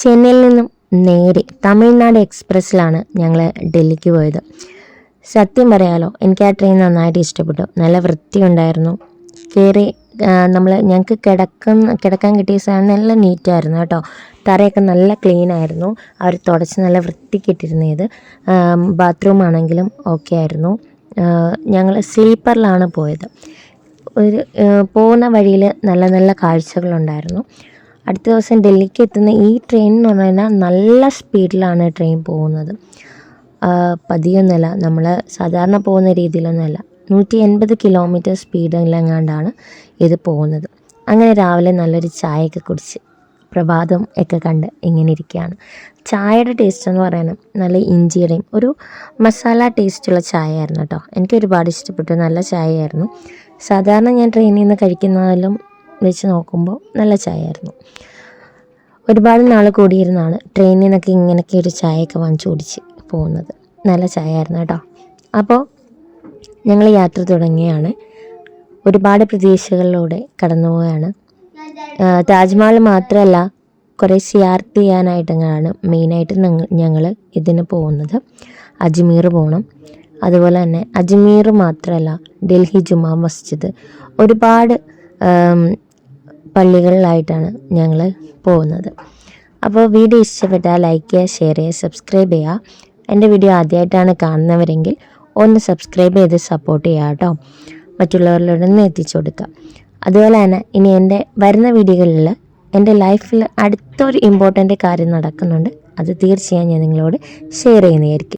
ചെന്നൈയിൽ നിന്നും നേരെ തമിഴ്നാട് എക്സ്പ്രസ്സിലാണ് ഞങ്ങൾ ഡൽഹിക്ക് പോയത്. സത്യം പറയാലോ എനിക്ക് ആ ട്രെയിൻ നന്നായിട്ട് ഇഷ്ടപ്പെട്ടു. നല്ല വൃത്തിയുണ്ടായിരുന്നു. കയറി നമ്മൾ ഞങ്ങൾക്ക് കിടക്കുന്ന കിടക്കാൻ കിട്ടിയ സാധനം നല്ല നീറ്റായിരുന്നു കേട്ടോ. തറയൊക്കെ നല്ല ക്ലീൻ ആയിരുന്നു. അവർ തുടച്ച് നല്ല വൃത്തിക്കിട്ടിരുന്നത് ബാത്റൂം ആണെങ്കിലും ഓക്കെ ആയിരുന്നു. ഞങ്ങൾ സ്ലീപ്പറിലാണ് പോയത്. ഒരു പോകുന്ന വഴിയിൽ നല്ല നല്ല കാഴ്ചകളുണ്ടായിരുന്നു. അടുത്ത ദിവസം ഡൽഹിക്ക് എത്തുന്ന ഈ ട്രെയിൻ എന്ന് പറഞ്ഞു കഴിഞ്ഞാൽ നല്ല സ്പീഡിലാണ് ട്രെയിൻ പോകുന്നത്. പതിയൊന്നുമല്ല നമ്മൾ സാധാരണ പോകുന്ന രീതിയിലൊന്നുമല്ല നൂറ്റി എൺപത് കിലോമീറ്റർ സ്പീഡിലെങ്ങാണ്ടാണ് ഇത് പോകുന്നത്. അങ്ങനെ രാവിലെ നല്ലൊരു ചായയൊക്കെ കുടിച്ച് പ്രഭാതം ഒക്കെ കണ്ട് ഇങ്ങനെ ഇരിക്കുകയാണ്. ചായയുടെ ടേസ്റ്റ് എന്ന് പറയുന്നത് നല്ല ഇഞ്ചിയുടെയും ഒരു മസാല ടേസ്റ്റുള്ള ചായ ആയിരുന്നു കേട്ടോ. എനിക്ക് ഒരുപാട് ഇഷ്ടപ്പെട്ടു. നല്ല ചായയായിരുന്നു. സാധാരണ ഞാൻ ട്രെയിനിൽ നിന്ന് കഴിക്കുന്നതിലും വെച്ച് നോക്കുമ്പോൾ നല്ല ചായ ആയിരുന്നു ഒരുപാട് നാൾ കൂടിയിരുന്നാണ് ട്രെയിനിൽ നിന്നൊക്കെ ഇങ്ങനെയൊക്കെ ഒരു ചായയൊക്കെ വാങ്ങിച്ചു കുടിച്ച് പോകുന്നത്. നല്ല ചായ ആയിരുന്നു കേട്ടോ. അപ്പോൾ ഞങ്ങൾ യാത്ര തുടങ്ങിയാണ്. ഒരുപാട് പ്രതീക്ഷകളിലൂടെ കടന്നു പോവുകയാണ്. താജ്മഹൽ മാത്രമല്ല കുറേ സിയാർത്ത് ചെയ്യാനായിട്ടാണ് മെയിനായിട്ട് ഞങ്ങൾ ഇതിന് പോകുന്നത്. അജ്മീർ പോകണം അതുപോലെ തന്നെ അജ്മീർ മാത്രമല്ല ഡൽഹി ജുമാ മസ്ജിദ്. ഒരുപാട് പള്ളികളിലായിട്ടാണ് ഞങ്ങൾ പോകുന്നത്. അപ്പോൾ വീഡിയോ ഇഷ്ടപ്പെട്ടാൽ ലൈക്ക് ചെയ്യുക ഷെയർ ചെയ്യുക സബ്സ്ക്രൈബ് ചെയ്യുക. എന്റെ വീഡിയോ ആദ്യമായിട്ടാണ് കാണുന്നവരെങ്കിൽ ഒന്ന് സബ്സ്ക്രൈബ് ചെയ്ത് സപ്പോർട്ട് ചെയ്യുക കേട്ടോ. മറ്റുള്ളവരിലൂടെ ഒന്ന് എത്തിച്ചു കൊടുക്കുക. അതുപോലെ തന്നെ ഇനി എന്റെ വരുന്ന വീഡിയോകളിൽ എന്റെ ലൈഫിൽ അടുത്തൊരു ഇമ്പോർട്ടന്റ് കാര്യം നടക്കുന്നുണ്ട്. അത് തീർച്ചയായും ഞാൻ നിങ്ങളോട് ഷെയർ ചെയ്യുന്നതായിരിക്കും.